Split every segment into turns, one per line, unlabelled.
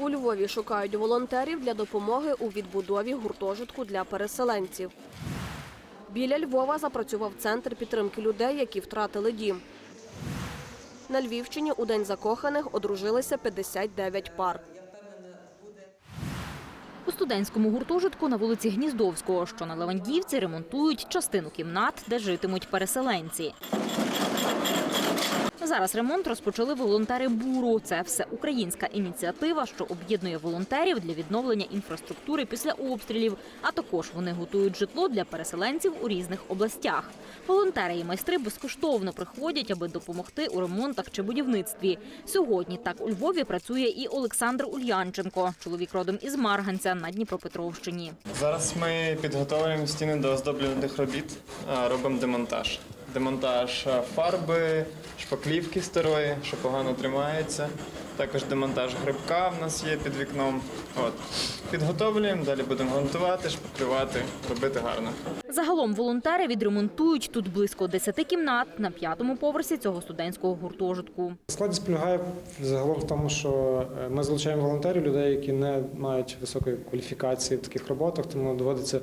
У Львові шукають волонтерів для допомоги у відбудові гуртожитку для переселенців. Біля Львова запрацював центр підтримки людей, які втратили дім. На Львівщині у День закоханих одружилися 59 пар.
У студентському гуртожитку на вулиці Гніздовського, що на Левандівці, ремонтують частину кімнат, де житимуть переселенці. Зараз ремонт розпочали волонтери буру. Це все українська ініціатива, що об'єднує волонтерів для відновлення інфраструктури після обстрілів. А також вони готують житло для переселенців у різних областях. Волонтери і майстри безкоштовно приходять, аби допомогти у ремонтах чи будівництві. Сьогодні так у Львові працює і Олександр Ульянченко, чоловік родом із Марганця на Дніпропетровщині.
Зараз ми підготовлюємо стіни до оздоблюваних робіт, робимо демонтаж. Демонтаж фарби, шпаклівки старої, що погано тримається. Також демонтаж грибка в нас є під вікном. От. Підготовлюємо, далі будемо грунтувати, шпаклювати, робити гарно.
Загалом волонтери відремонтують тут близько 10 кімнат на п'ятому поверсі цього студентського гуртожитку.
Складність полягає загалом в тому, що е, ми залучаємо волонтерів, людей, які не мають високої кваліфікації в таких роботах, тому доводиться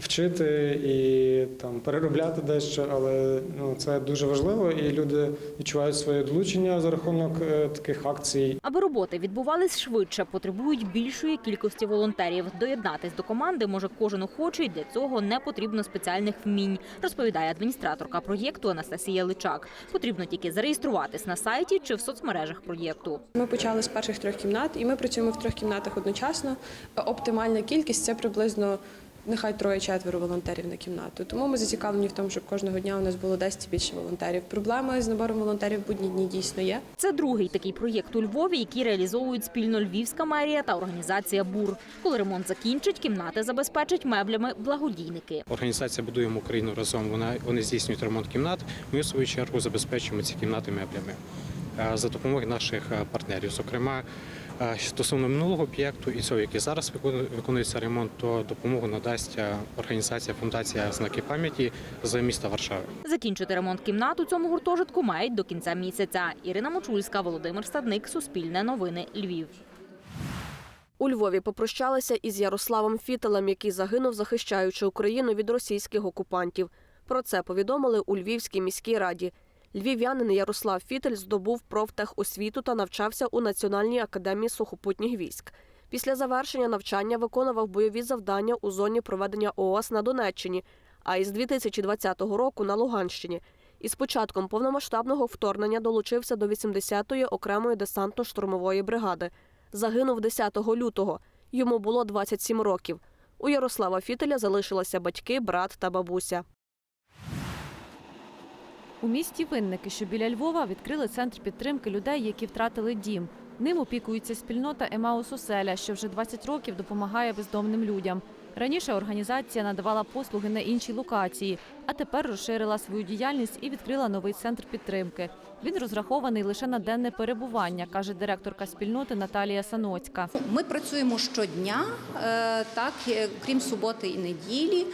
вчити і там переробляти дещо, але ну це дуже важливо, і люди відчувають своє долучення за рахунок е, таких акцій.
Аби роботи відбувались швидше, потребують більшої кількості волонтерів. Доєднатись до команди може кожен охочий. Для цього не потрібно спеціальних вмінь, розповідає адміністраторка проєкту Анастасія Личак. Потрібно тільки зареєструватись на сайті чи в соцмережах проєкту.
Ми почали з перших трьох кімнат, і ми працюємо в трьох кімнатах одночасно. Оптимальна кількість це приблизно нехай троє-четверо волонтерів на кімнату. Тому ми зацікавлені в тому, щоб кожного дня у нас було 10 і більше волонтерів. Проблема з набором волонтерів в будні дні дійсно є.
Це другий такий проєкт у Львові, який реалізовують спільно Львівська мерія та організація БУР. Коли ремонт закінчить, кімнати забезпечать меблями благодійники.
Організація Будуємо Україну разом. Вона вони здійснюють ремонт кімнат. Ми в свою чергу забезпечуємо ці кімнати меблями за допомогою наших е, партнерів. Зокрема, е, стосовно минулого об'єкту і цього, який зараз викону- виконується ремонт, то допомогу надасть е, організація Фундація знаки пам'яті з міста Варшави.
Закінчити ремонт кімнат у цьому гуртожитку мають до кінця місяця. Ірина Мочульська, Володимир Стадник, Суспільне новини, Львів.
У Львові попрощалися із Ярославом Фітелем, який загинув, захищаючи Україну від російських окупантів. Про це повідомили у Львівській міській раді. Львів'янин Ярослав Фітель здобув профтехосвіту та навчався у Національній академії сухопутніх військ. Після завершення навчання виконував бойові завдання у зоні проведення ООС на Донеччині, а із 2020 року на Луганщині. Із початком повномасштабного вторгнення долучився до 80-ї окремої десантно-штурмової бригади. Загинув 10 лютого. Йому було 27 років. У Ярослава Фітеля залишилися батьки, брат та бабуся.
У місті Винники, що біля Львова, відкрили центр підтримки людей, які втратили дім. Ним опікується спільнота Емаус Оселя, що вже 20 років допомагає бездомним людям. Раніше організація надавала послуги на іншій локації, а тепер розширила свою діяльність і відкрила новий центр підтримки. Він розрахований лише на денне перебування, каже директорка спільноти Наталія Саноцька.
Ми працюємо щодня, е, так е, крім суботи і неділі.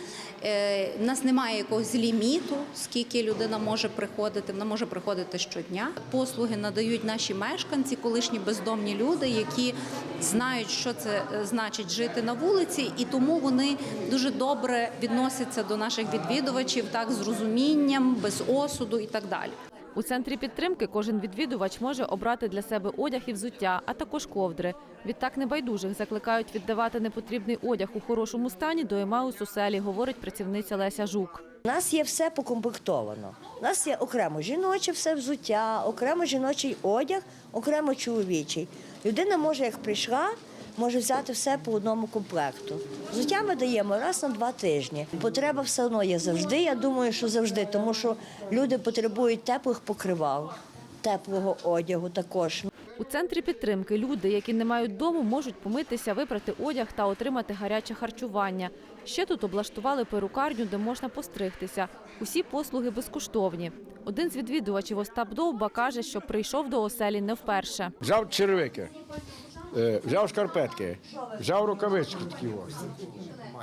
Е, У нас немає якогось ліміту, скільки людина може приходити. Вона може приходити щодня. Послуги надають наші мешканці, колишні бездомні люди, які знають, що це е, значить жити на вулиці, і тому вони дуже добре відносяться до наших відвідувачів, так з розумінням, без осуду і так далі.
У центрі підтримки кожен відвідувач може обрати для себе одяг і взуття, а також ковдри. Відтак небайдужих закликають віддавати непотрібний одяг у хорошому стані до Емаус у селі, говорить працівниця Леся Жук.
У нас є все покомплектовано. У нас є окремо жіноче все взуття, окремо жіночий одяг, окремо чоловічий. Людина може, як прийшла, може взяти все по одному комплекту. Взуття ми даємо раз на два тижні. Потреба все одно є завжди. Я думаю, що завжди, тому що люди потребують теплих покривал, теплого одягу також.
У центрі підтримки люди, які не мають дому, можуть помитися, випрати одяг та отримати гаряче харчування. Ще тут облаштували перукарню, де можна постригтися. Усі послуги безкоштовні. Один з відвідувачів Остап Довба каже, що прийшов до оселі не вперше.
Взяв черевики, е, взяв шкарпетки, взяв рукавички такі ось,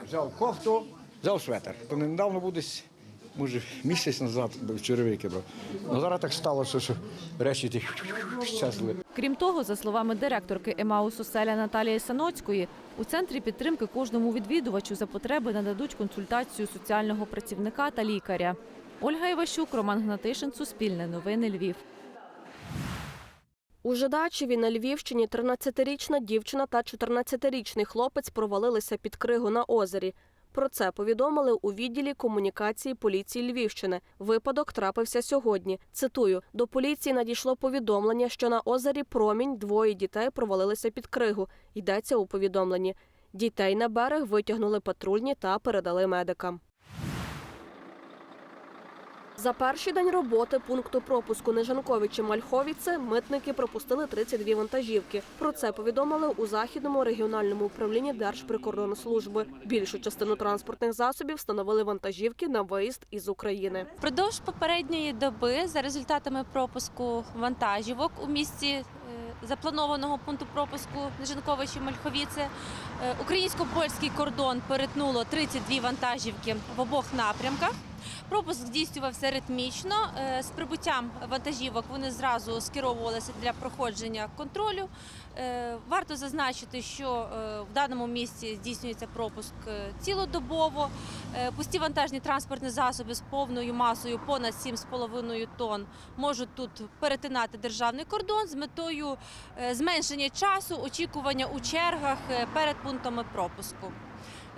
взяв кофту, взяв светр. То недавно був десь може, місяць назад черевики. Ну зараз так сталося, що речі ті щезли.
Крім того, за словами директорки Емаус Оселя Наталії Саноцької, у центрі підтримки кожному відвідувачу за потреби нададуть консультацію соціального працівника та лікаря. Ольга Іващук, Роман Гнатишин, Суспільне новини Львів.
У Жидачеві на Львівщині 13-річна дівчина та 14-річний хлопець провалилися під кригу на озері. Про це повідомили у відділі комунікації поліції Львівщини. Випадок трапився сьогодні. Цитую: до поліції надійшло повідомлення, що на озері Промінь двоє дітей провалилися під кригу. Йдеться у повідомленні. Дітей на берег витягнули патрульні та передали медикам. За перший день роботи пункту пропуску Нежанковичі Мальховіце митники пропустили 32 вантажівки. Про це повідомили у західному регіональному управлінні Держприкордонслужби. Більшу частину транспортних засобів встановили вантажівки на виїзд із України.
Впродовж попередньої доби за результатами пропуску вантажівок у місті е, запланованого пункту пропуску Нежанковичі Мальховіце е, українсько-польський кордон перетнуло 32 вантажівки в обох напрямках. Пропуск здійснювався ритмічно. Е, З прибуттям вантажівок вони зразу скеровувалися для проходження контролю. Е, Варто зазначити, що е, в даному місці здійснюється пропуск цілодобово. Пусті вантажні транспортні засоби з повною масою понад 7,5 тонн можуть тут перетинати державний кордон з метою зменшення часу очікування у чергах перед пунктами пропуску.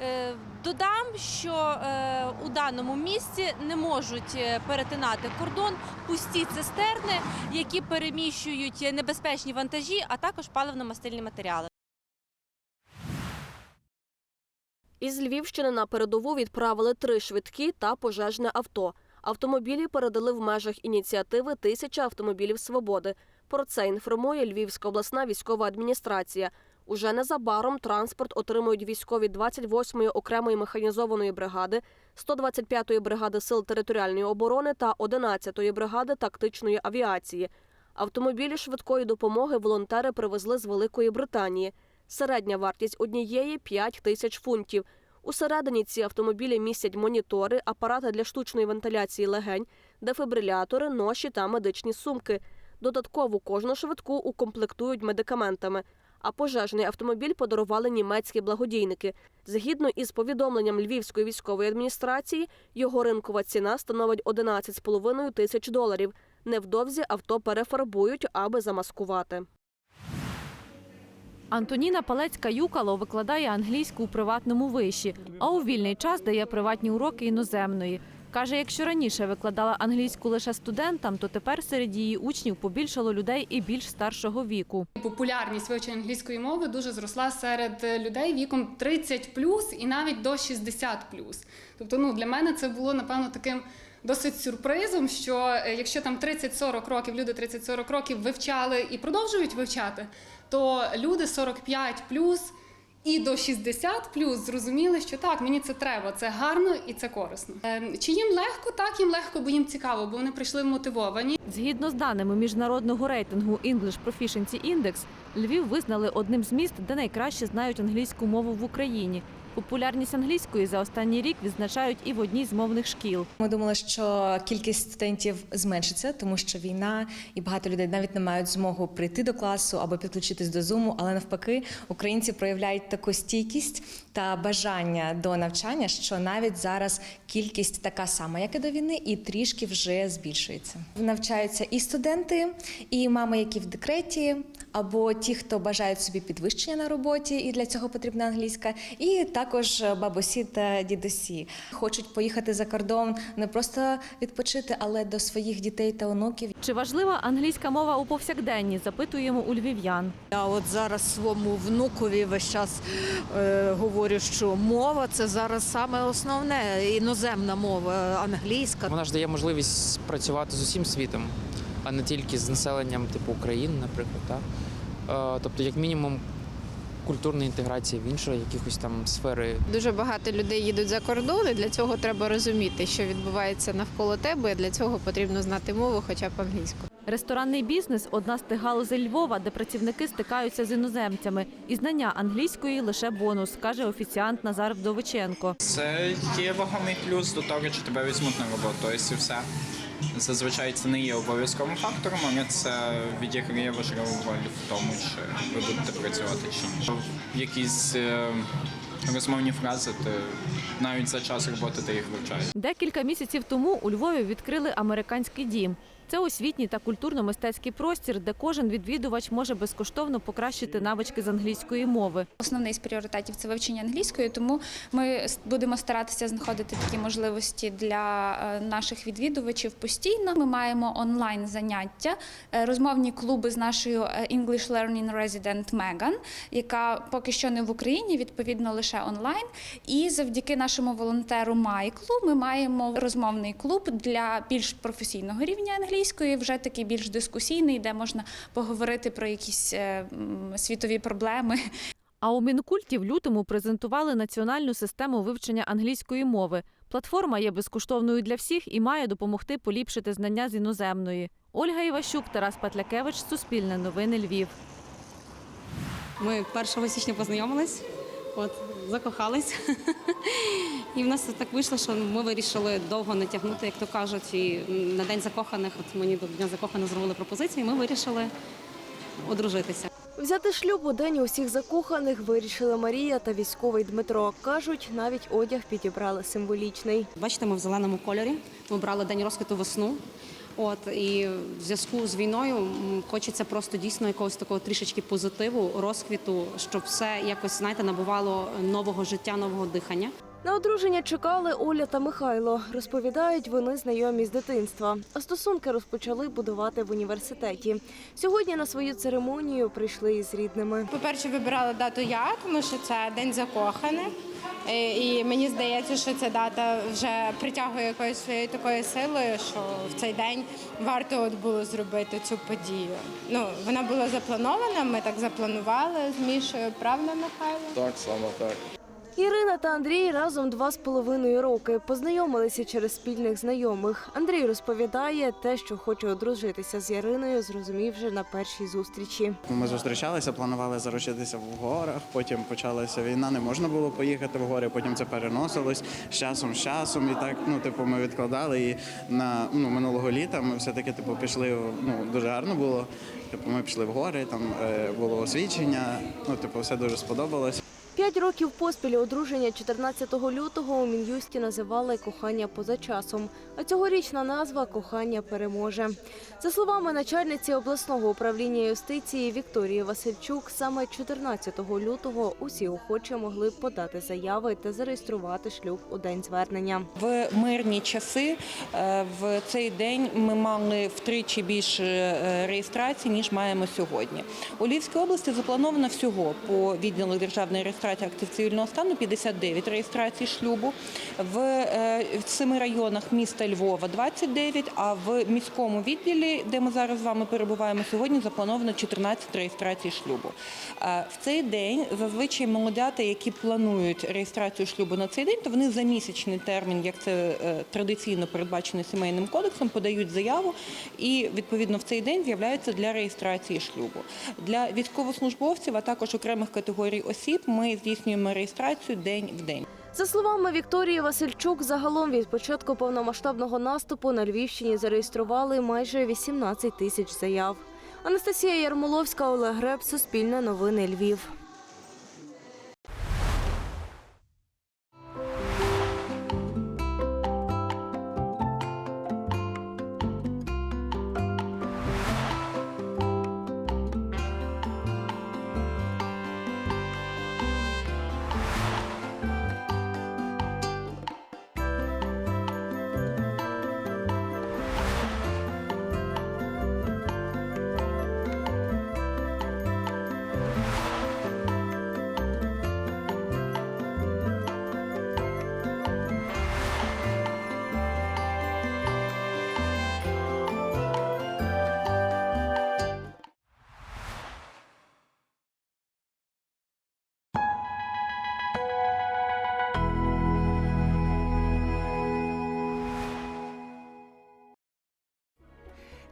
Е, Додам, що е, у даному місці не можуть е, перетинати кордон пусті цистерни, які переміщують небезпечні вантажі, а також паливно-мастильні матеріали.
Із Львівщини на передову відправили три швидкі та пожежне авто. Автомобілі передали в межах ініціативи Тисяча автомобілів свободи. Про це інформує Львівська обласна військова адміністрація. Уже незабаром транспорт отримують військові 28-ї окремої механізованої бригади, 125-ї бригади сил територіальної оборони та 11-ї бригади тактичної авіації. Автомобілі швидкої допомоги волонтери привезли з Великої Британії. Середня вартість однієї 5 тисяч фунтів. Усередині ці автомобілі містять монітори, апарати для штучної вентиляції легень, дефібрилятори, ноші та медичні сумки. Додатково кожну швидку укомплектують медикаментами. А пожежний автомобіль подарували німецькі благодійники. Згідно із повідомленням Львівської військової адміністрації, його ринкова ціна становить 11,5 тисяч доларів. Невдовзі авто перефарбують, аби замаскувати.
Антоніна Палецька-Юкало викладає англійську у приватному виші, а у вільний час дає приватні уроки іноземної. Каже, якщо раніше викладала англійську лише студентам, то тепер серед її учнів побільшало людей і більш старшого віку.
Популярність вивчення англійської мови дуже зросла серед людей віком 30 і навіть до 60 Тобто, ну для мене це було напевно таким досить сюрпризом, що е, якщо там 30-40 років, люди 30-40 років вивчали і продовжують вивчати, то люди 45 і до 60 зрозуміли, що так, мені це треба, це гарно і це корисно. Е, Чи їм легко? Так, їм легко, бо їм цікаво, бо вони прийшли мотивовані.
Згідно з даними міжнародного рейтингу English Proficiency Index, Львів визнали одним з міст, де найкраще знають англійську мову в Україні. Популярність англійської за останній рік відзначають і в одній з мовних шкіл.
Ми думали, що кількість студентів зменшиться, тому що війна і багато людей навіть не мають змогу прийти до класу або підключитись до зуму. Але навпаки, українці проявляють таку стійкість та бажання до навчання, що навіть зараз кількість така сама, як і до війни, і трішки вже збільшується. Навчаються і студенти, і мами, які в декреті, або ті, хто бажають собі підвищення на роботі, і для цього потрібна англійська, і також бабусі та дідусі хочуть поїхати за кордон не просто відпочити, але до своїх дітей та онуків.
Чи важлива англійська мова у повсякденні? Запитуємо у львів'ян.
Я от зараз своєму внукові весь час е, говорю, що мова це зараз саме основне, іноземна мова, англійська.
Вона ж дає можливість працювати з усім світом, а не тільки з населенням типу України, наприклад. Так? Е, Тобто, як мінімум, культурна інтеграція в інші якихось там сфери.
Дуже багато людей їдуть за кордон, і для цього треба розуміти, що відбувається навколо тебе. і Для цього потрібно знати мову, хоча б англійську.
Ресторанний бізнес одна з тих галузей Львова, де працівники стикаються з іноземцями. І знання англійської лише бонус, каже офіціант Назар Вдовиченко.
Це є вагомий плюс до того, що тебе візьмуть на роботу. І все. Зазвичай це не є обов'язковим фактором, але це відіграє важливу роль в тому, чи ви будете працювати чи ні. Якісь е, розмовні фрази, то навіть за час роботи ти їх вивчаєш.
Декілька місяців тому у Львові відкрили американський дім. Це освітній та культурно-мистецький простір, де кожен відвідувач може безкоштовно покращити навички з англійської мови.
Основний з пріоритетів це вивчення англійської, тому ми будемо старатися знаходити такі можливості для е, наших відвідувачів постійно. Ми маємо онлайн заняття, е, розмовні клуби з нашою е, English Learning Resident Megan, яка поки що не в Україні, відповідно лише онлайн. І завдяки нашому волонтеру Майклу ми маємо розмовний клуб для більш професійного рівня англійської, вже такий більш дискусійний, де можна поговорити про якісь е, світові проблеми.
А у Мінкульті в лютому презентували національну систему вивчення англійської мови. Платформа є безкоштовною для всіх і має допомогти поліпшити знання з іноземної. Ольга Іващук, Тарас Патлякевич, Суспільне новини Львів.
Ми 1 січня познайомились, от, закохались. І в нас так вийшло, що ми вирішили довго не тягнути, як то кажуть. І на день закоханих, от мені до дня закоханих зробили пропозицію, і ми вирішили одружитися.
Взяти шлюб у день усіх закоханих вирішили Марія та військовий Дмитро. Кажуть, навіть одяг підібрали символічний.
Бачите, ми в зеленому кольорі. Ми брали день розквіту весну. От і в зв'язку з війною хочеться просто дійсно якогось такого трішечки позитиву, розквіту, щоб все якось знаєте набувало нового життя, нового дихання.
На одруження чекали Оля та Михайло. Розповідають, вони знайомі з дитинства. А стосунки розпочали будувати в університеті. Сьогодні на свою церемонію прийшли із рідними.
По-перше, вибирала дату я, тому що це день закоханих. Е, І мені здається, що ця дата вже притягує якоюсь своєю такою силою, що в цей день варто от було зробити цю подію. Ну, вона була запланована, ми так запланували з Мішою, правда, Михайло?
Так, саме так.
Ірина та Андрій разом два з половиною роки познайомилися через спільних знайомих. Андрій розповідає, те, що хоче одружитися з Яриною, зрозумів вже на першій зустрічі.
Ми зустрічалися, планували заручитися в горах. Потім почалася війна, не можна було поїхати в гори. Потім це переносилось з часом, з часом. І так, ну типу, ми відкладали. І на ну минулого літа ми все таки типу пішли. Ну дуже гарно було. Типу, ми пішли в гори, там е, було освічення. Ну, типу, все дуже сподобалось.
П'ять років поспіль одруження 14 лютого у Мін'юсті називали кохання поза часом. А цьогорічна назва кохання переможе. За словами начальниці обласного управління юстиції Вікторії Васильчук, саме 14 лютого усі охочі могли подати заяви та зареєструвати шлюб у день звернення.
В мирні часи е, в цей день ми мали втричі більше е, реєстрацій, ніж маємо сьогодні. У Львівській області заплановано всього по відділу державної реєстрації актів цивільного стану 59 реєстрацій шлюбу. В е, семи районах міста Львова 29, а в міському відділі, де ми зараз з вами перебуваємо, сьогодні заплановано 14 реєстрацій шлюбу. Е, В цей день зазвичай молодята, які планують реєстрацію шлюбу на цей день, то вони за місячний термін, як це е, традиційно передбачено сімейним кодексом, подають заяву і відповідно в цей день з'являються для реєстрації шлюбу. Для військовослужбовців, а також окремих категорій осіб, здійснюємо реєстрацію день в день.
За словами Вікторії Васильчук, загалом від початку повномасштабного наступу на Львівщині зареєстрували майже 18 тисяч заяв. Анастасія Ярмоловська, Олег Греб, Суспільне новини Львів.